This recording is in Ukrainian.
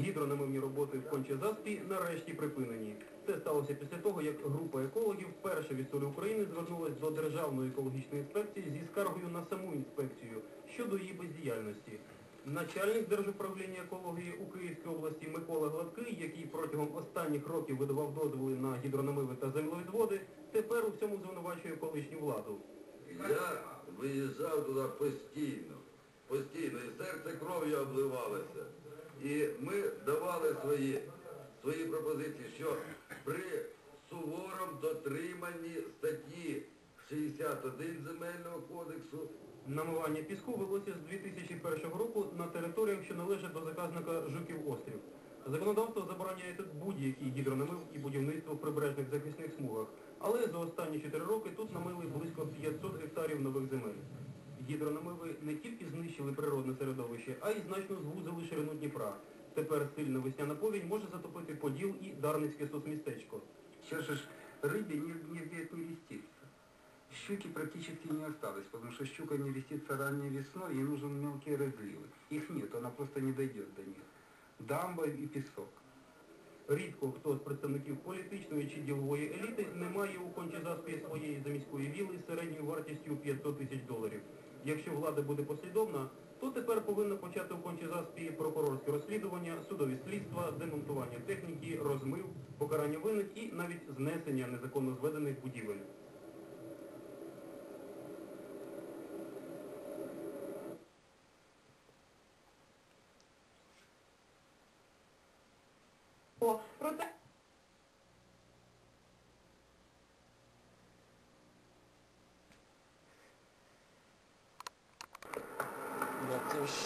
Гідрономивні роботи в Кончезаспі нарешті припинені. Це сталося після того, як група екологів вперше в історії України звернулась до Державної екологічної інспекції зі скаргою на саму інспекцію щодо її бездіяльності. Начальник Держуправління екології у Київській області Микола Гладкий, який протягом останніх років видавав дозволи на гідрономиви та землевідводи, тепер у всьому звинувачує колишню владу. Я виїжджав туди постійно, постійно, і серце кров'ю обливалося. І ми давали свої, свої пропозиції, що при суворому дотриманні статті 61 Земельного кодексу Намивання піску велося з 2001 року на територіях, що належать до заказника Жуків острів. Законодавство забороняє тут будь-який гідрономив і будівництво в прибережних захисних смугах, але за останні 4 роки тут намили близько 500 гектарів нових земель Гідрономиви не тільки знищили природне середовище, а й значно звузили ширину Дніпра. Тепер сильна весняна повінь може затопити Поділ і Дарницьке соцмістечко. Сейчас же ж рыбе не- нигде не рестится. Щуки практически не осталось, потому что щука не рестится ранней весной, ей нужны мелкие разливы. Их нет, она просто не дойдет до них. Дамба и песок. Рідко хто з представників політичної чи ділової еліти не має у Кончезаспі своєї заміської віли з середньою вартістю 500 тисяч доларів. Якщо влада буде послідовна, то тепер повинна почати у Кончезаспі прокурорське розслідування, судові слідства, демонтування техніки, розмив, покарання винних і навіть знесення незаконно зведених будівель. Я це